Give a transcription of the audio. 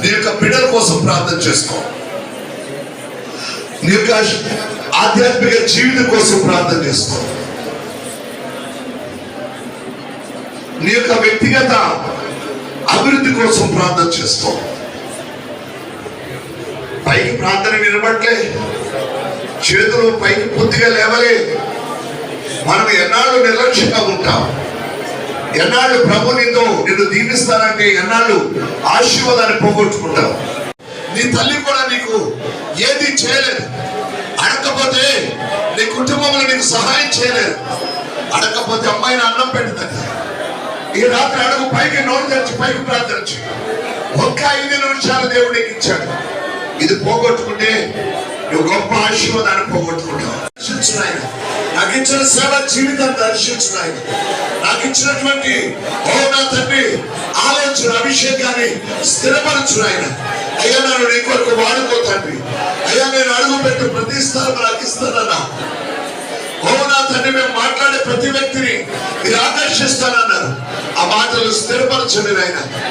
నీ యొక్క బిడ్డల కోసం ప్రార్థన చేసుకో. నీ యొక్క ఆధ్యాత్మిక జీవితం కోసం ప్రార్థన చేసుకో. నీ యొక్క వ్యక్తిగత అభివృద్ధి కోసం ప్రార్థన చేసుకో. పైకి ప్రార్థన నిలబట్లే చేతులు పైకి పూర్తిగా లేవలే. మనం ఎన్నాళ్ళు నిర్లక్ష్యంగా ఉంటాం. ఎన్నాళ్ళు ప్రభు నిన్ను నిన్ను దీవిస్తానంటే ఎన్నాళ్ళు ఆశీర్వాదాన్ని పోగొట్టుకుంటావు. నీ తల్లి కూడా నీకు ఏది చేయలేదు. అడగకపోతే నీ కుటుంబంలో నీకు సహాయం చేయలేదు. అడగకపోతే అమ్మాయిని అన్నం పెడుతుంది. ఈ రాత్రి అడుగు పైకి నోరు తెచ్చి పైకి ప్రార్థన ఒక్క ఐదు నిమిషాలు దేవుడు నీకు ఇచ్చాడు. ఇది పోగొట్టుకుంటే నువ్వు గొప్ప ఆశీర్వాదాన్ని పోగొట్టుకుంటావు. దర్శించు నాకు ఇచ్చిన సేవ జీవితాన్ని దర్శించు నాకు ఇచ్చినటువంటి ఓ నా తండ్రి అభిషేకాన్ని స్థిరపరచు ఆయన అయ్యా నన్ను నీ కొరకు వాడుకో తండ్రి. అయ్యా నేను అడుగు పెట్టు ప్రతి స్థలం నాకు ఇస్తానన్నా. ఓ నా తండ్రి మేము మాట్లాడే ప్రతి వ్యక్తిని మీరు ఆకర్షిస్తానన్నారు. ఆ మాటలు స్థిరపరచండి నాయన.